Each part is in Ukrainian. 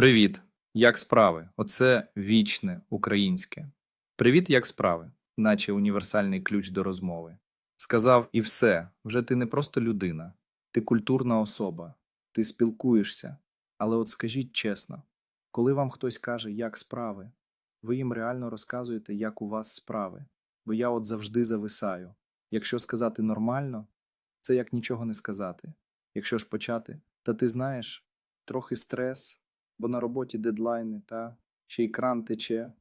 Привіт, як справи? Оце вічне українське. Привіт, як справи, наче універсальний ключ до розмови. Сказав і все, вже ти не просто людина, ти культурна особа, ти спілкуєшся. Але от скажіть чесно, коли вам хтось каже, як справи, ви їм реально розказуєте, як у вас справи. Бо я от завжди зависаю. Якщо сказати нормально, це як нічого не сказати. Якщо ж почати, та ти знаєш, трохи стрес, бо на роботі дедлайни, та ще й кран тече.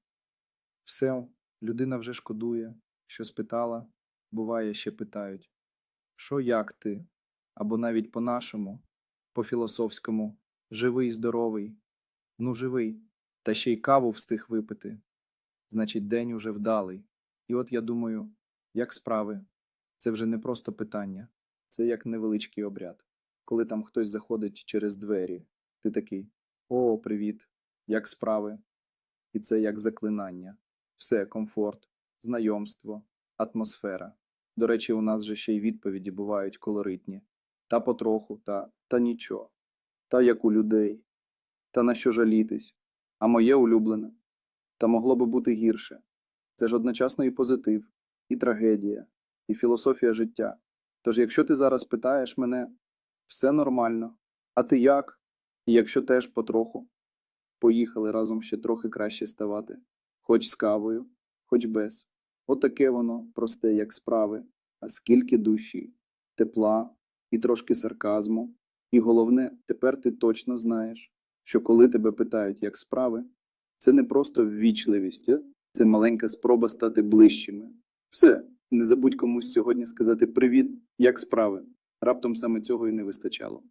Все, людина вже шкодує, що спитала, буває, ще питають, що як ти? Або навіть по-нашому, по-філософському, живий, здоровий, ну живий, та ще й каву встиг випити. Значить, день уже вдалий. І от я думаю, як справи? Це вже не просто питання, це як невеличкий обряд. Коли там хтось заходить через двері, ти такий О, привіт, як справи? І це як заклинання. Все, комфорт, знайомство, атмосфера. До речі, у нас же ще й відповіді бувають колоритні. Та потроху, та, та нічого. Та як у людей. Та на що жалітись? А моє улюблене. Та могло би бути гірше. Це ж одночасно і позитив, і трагедія, і філософія життя. Тож, якщо ти зараз питаєш мене, все нормально. А ти як? І якщо теж потроху, поїхали разом ще трохи краще ставати, хоч з кавою, хоч без. Отаке воно просте, як справи, а скільки душі, тепла і трошки сарказму. І головне, тепер ти точно знаєш, що коли тебе питають, як справи, це не просто ввічливість, це маленька спроба стати ближчими. Все, не забудь комусь сьогодні сказати привіт, як справи. Раптом саме цього і не вистачало.